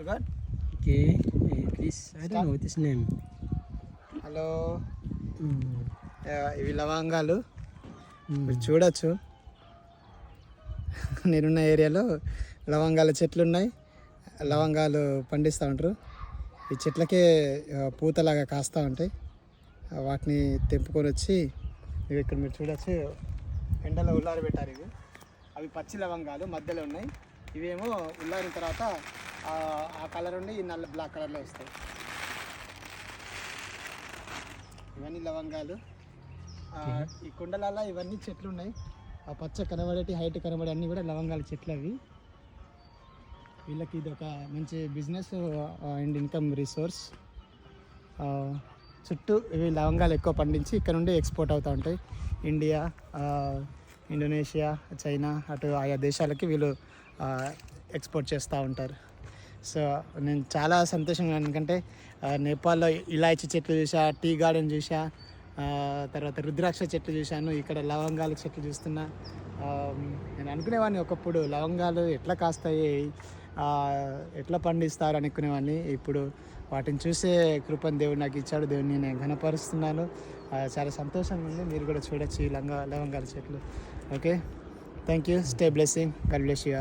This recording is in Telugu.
You got? Okay, eh, this I don't know what his name. Hello Mm. ఇవి లవంగాలు. Mm. మీరు చూడొచ్చు. నేనున్న ఏరియాలో లవంగాల చెట్లు ఉన్నాయి లవంగాలు పండిస్తూ ఉంటారు. ఈ చెట్లకే పూతలాగా కాస్తూ ఉంటాయి. వాటిని తెంపుకొని వచ్చి ఇవి ఇక్కడ మీరు చూడొచ్చు. ఎండలో ఉల్లారి పెట్టారు ఇవి. అవి పచ్చి లవంగాలు మధ్యలో ఉన్నాయి. ఇవేమో ఉల్లారిన తర్వాత ఆ, కలర్ ఉండి ఈ నల్ల బ్లాక్ కలర్లో వస్తాయి. ఇవన్నీ లవంగాలు. ఈ కుండలలో ఇవన్నీ చెట్లు ఉన్నాయి. ఆ పచ్చ కనబడేటి హైట్ కనబడే అన్నీ కూడా లవంగాల చెట్లు అవి. వీళ్ళకి ఇది ఒక మంచి బిజినెస్ అండ్ ఇన్కమ్ రిసోర్స్. చుట్టూ ఇవి లవంగాలు ఎక్కువ పండించి ఇక్కడ నుండి ఎక్స్పోర్ట్ అవుతూ ఉంటాయి. ఇండియా ఇండోనేషియా చైనా అటు ఆయా దేశాలకి వీళ్ళు ఎక్స్పోర్ట్ చేస్తూ ఉంటారు. సో నేను చాలా సంతోషంగా ఎందుకంటే నేపాల్లో ఇలాచి చెట్లు చూసా టీ గార్డెన్ చూసా తర్వాత రుద్రాక్ష చెట్లు చూశాను ఇక్కడ లవంగాల చెట్లు చూస్తున్నా. నేను అనుకునేవాడిని ఒకప్పుడు లవంగాలు ఎట్లా కాస్తాయి? ఎట్లా పండిస్తారు అనుకునేవాడిని. ఇప్పుడు వాటిని చూసే కృపను దేవుడు నాకు ఇచ్చాడు. దేవుడిని నేను ఘనపరుస్తున్నాను. చాలా సంతోషంగా ఉంది. మీరు కూడా చూడొచ్చు ఈ లంగా లవంగాల చెట్లు. Okay? Thank you stay blessing god bless you